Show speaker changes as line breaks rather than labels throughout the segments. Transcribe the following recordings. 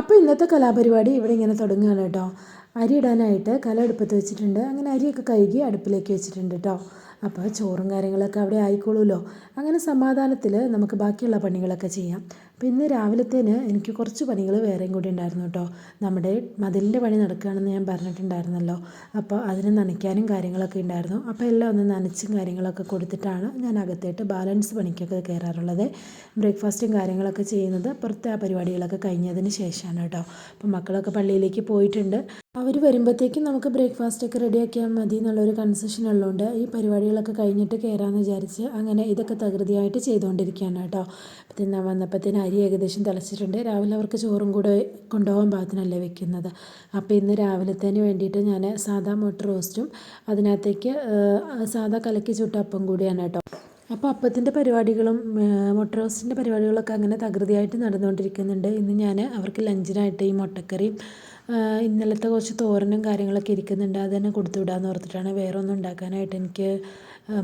അപ്പോൾ ഇന്നത്തെ കലാപരിപാടി ഇവിടെ ഇങ്ങനെ തുടങ്ങുകയാണ് കേട്ടോ. അരി ഇടാനായിട്ട് കല അടുപ്പത്ത് വെച്ചിട്ടുണ്ട്. അങ്ങനെ അരിയൊക്കെ കഴുകി അടുപ്പിലേക്ക് വെച്ചിട്ടുണ്ട് കേട്ടോ. അപ്പോൾ ചോറും കാര്യങ്ങളൊക്കെ അവിടെ ആയിക്കോളുമല്ലോ. അങ്ങനെ സമാധാനത്തിൽ നമുക്ക് ബാക്കിയുള്ള പണികളൊക്കെ ചെയ്യാം. അപ്പോൾ ഇന്ന് രാവിലത്തേന് എനിക്ക് കുറച്ച് പണികൾ വേറെയും കൂടി ഉണ്ടായിരുന്നു കേട്ടോ. നമ്മുടെ മതിലിന്റെ പണി നടക്കുകയാണെന്ന് ഞാൻ പറഞ്ഞിട്ടുണ്ടായിരുന്നല്ലോ. അപ്പോൾ അതിന് നനയ്ക്കാനും കാര്യങ്ങളൊക്കെ ഉണ്ടായിരുന്നു. അപ്പോൾ എല്ലാം ഒന്ന് നനച്ചും കാര്യങ്ങളൊക്കെ കൊടുത്തിട്ടാണ് ഞാൻ അകത്തേട്ട് ബാലൻസ് പണിക്കൊക്കെ കയറാറുള്ളത്. ബ്രേക്ക്ഫാസ്റ്റും കാര്യങ്ങളൊക്കെ ചെയ്യുന്നത് പുറത്തെ ആ പരിപാടികളൊക്കെ കഴിഞ്ഞതിന് ശേഷമാണ് കേട്ടോ. അപ്പോൾ മക്കളൊക്കെ പള്ളിയിലേക്ക് പോയിട്ടുണ്ട്. അവർ വരുമ്പോഴത്തേക്കും നമുക്ക് ബ്രേക്ക്ഫാസ്റ്റ് ഒക്കെ റെഡിയാക്കിയാൽ മതി എന്നുള്ളൊരു കൺസെഷൻ ഉള്ളതുകൊണ്ട് ഈ പരിപാടികളൊക്കെ കഴിഞ്ഞിട്ട് കയറാമെന്ന് വിചാരിച്ച് അങ്ങനെ ഇതൊക്കെ തകൃതിയായിട്ട് ചെയ്തുകൊണ്ടിരിക്കുകയാണ് കേട്ടോ. തിന്നാൻ വന്നപ്പോഴത്തേന് അരി ഏകദേശം തിളച്ചിട്ടുണ്ട്. രാവിലെ അവർക്ക് ചോറും കൂടെ കൊണ്ടുപോകാൻ പാകത്തിനല്ലേ വെക്കുന്നത്. അപ്പോൾ ഇന്ന് രാവിലത്തേന് വേണ്ടിയിട്ട് ഞാൻ സാധാ മുട്ട റോസ്റ്റും അതിനകത്തേക്ക് സാധാ കലക്കി ചുട്ട അപ്പം കൂടിയാണ് കേട്ടോ. അപ്പോൾ അപ്പത്തിന്റെ പരിപാടികളും മുട്ട റോസ്റ്റിന്റെ പരിപാടികളൊക്കെ അങ്ങനെ തകൃതിയായിട്ട് നടന്നുകൊണ്ടിരിക്കുന്നുണ്ട്. ഇന്ന് ഞാൻ അവർക്ക് ലഞ്ചിനായിട്ട് ഈ മുട്ടക്കറിയും ഇന്നലത്തെ കുറച്ച് തോരനും കാര്യങ്ങളൊക്കെ ഇരിക്കുന്നുണ്ട്. അത് തന്നെ കൊടുത്തു വിടാമെന്ന് ഓർത്തിട്ടാണ് വേറെ ഒന്നും ഉണ്ടാക്കാനായിട്ട് എനിക്ക്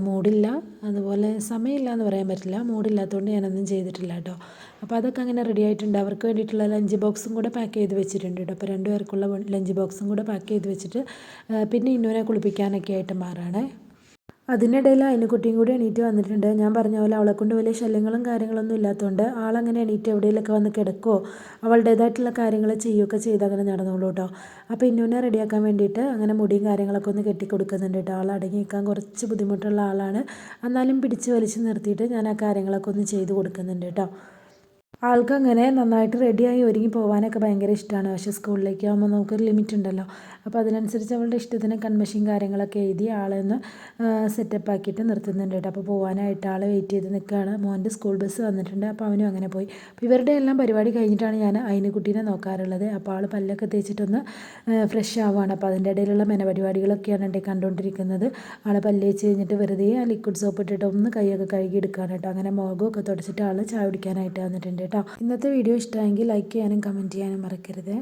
മൂടില്ല. അതുപോലെ സമയമില്ല എന്ന് പറയാൻ പറ്റില്ല. മൂടില്ലാത്തതുകൊണ്ട് ഞാനൊന്നും ചെയ്തിട്ടില്ല കേട്ടോ. അപ്പോൾ അതൊക്കെ അങ്ങനെ റെഡി ആയിട്ടുണ്ട്. അവർക്ക് വേണ്ടിയിട്ടുള്ള ലഞ്ച് ബോക്സും കൂടെ പാക്ക് ചെയ്ത് വെച്ചിട്ടുണ്ട് കേട്ടോ. അപ്പോൾ രണ്ടുപേർക്കുള്ള ലഞ്ച് ബോക്സും കൂടെ പാക്ക് ചെയ്ത് വെച്ചിട്ട് പിന്നെ ഇന്നുവിനെ കുളിപ്പിക്കാനൊക്കെ ആയിട്ട് മാറാണേ. അതിനിടയിൽ അതിനുകുട്ടിയും കൂടി എണീറ്റ് വന്നിട്ടുണ്ട്. ഞാൻ പറഞ്ഞ പോലെ അവളെ കൊണ്ട് വലിയ ശല്യങ്ങളും കാര്യങ്ങളൊന്നും ഇല്ലാത്തതുകൊണ്ട് ആളങ്ങനെ എണീറ്റ് എവിടെയെങ്കിലൊക്കെ വന്ന് കിടക്കുമോ അവളുടേതായിട്ടുള്ള കാര്യങ്ങൾ ചെയ്യുകയൊക്കെ ചെയ്ത് അങ്ങനെ നടന്നോളൂ കേട്ടോ അപ്പോൾ ഇന്നുവിനെ റെഡിയാക്കാൻ വേണ്ടിയിട്ട് അങ്ങനെ മുടിയും കാര്യങ്ങളൊക്കെ ഒന്ന് കെട്ടി കൊടുക്കുന്നുണ്ട് കേട്ടോ ആൾ അടങ്ങി നിൽക്കാൻ കുറച്ച് ബുദ്ധിമുട്ടുള്ള ആളാണ്. എന്നാലും പിടിച്ച് വലിച്ച് നിർത്തിയിട്ട് ഞാൻ ആ കാര്യങ്ങളൊക്കെ ഒന്ന് ചെയ്ത് കൊടുക്കുന്നുണ്ട് കേട്ടോ ആൾക്കങ്ങനെ നന്നായിട്ട് റെഡിയായി ഒരുങ്ങി പോകാനൊക്കെ ഭയങ്കര ഇഷ്ടമാണ് പക്ഷേ സ്കൂളിലേക്ക് ആകുമ്പോൾ നമുക്കൊരു ലിമിറ്റ് ഉണ്ടല്ലോ. അപ്പോൾ അതിനനുസരിച്ച് അവളുടെ ഇഷ്ടത്തിന് കൺമഷിയും കാര്യങ്ങളൊക്കെ എഴുതി ആളെ ഒന്ന് സെറ്റപ്പ് ആക്കിയിട്ട് നിർത്തുന്നുണ്ട് കേട്ടോ. അപ്പോൾ പോകാനായിട്ട് ആളെ വെയിറ്റ് ചെയ്ത് നിൽക്കുകയാണ് മോന്റെ സ്കൂൾ ബസ് വന്നിട്ടുണ്ട്. അപ്പോൾ അവനും അങ്ങനെ പോയി. അപ്പോൾ ഇവരുടെ എല്ലാം പരിപാടി കഴിഞ്ഞിട്ടാണ് ഞാൻ കുട്ടീനെ നോക്കാറുള്ളത്. അപ്പോൾ ആൾ പല്ലൊക്കെ തേച്ചിട്ടൊന്ന് ഫ്രഷ് ആവുകയാണ് അപ്പോൾ അതിന്റെ ഇടയിലുള്ള മെന പരിപാടികളൊക്കെയാണ് എന്റെ കണ്ടുകൊണ്ടിരിക്കുന്നത്. ആളെ പല്ല് വെച്ച് കഴിഞ്ഞിട്ട് വെറുതെ ആ ലിക്വിഡ് സോപ്പ് ഇട്ടിട്ട് ഒന്ന് കൈയൊക്കെ കഴുകി എടുക്കുകയാണ് കേട്ടോ. അങ്ങനെ മുഖമൊക്കെ തുടച്ചിട്ട് ആൾ ചായ കുടിക്കാനായിട്ട് വന്നിട്ടുണ്ട് കേട്ടോ. ഇന്നത്തെ വീഡിയോ ഇഷ്ടമായെങ്കിൽ ലൈക്ക് ചെയ്യാനും കമന്റ് ചെയ്യാനും മറക്കരുത്.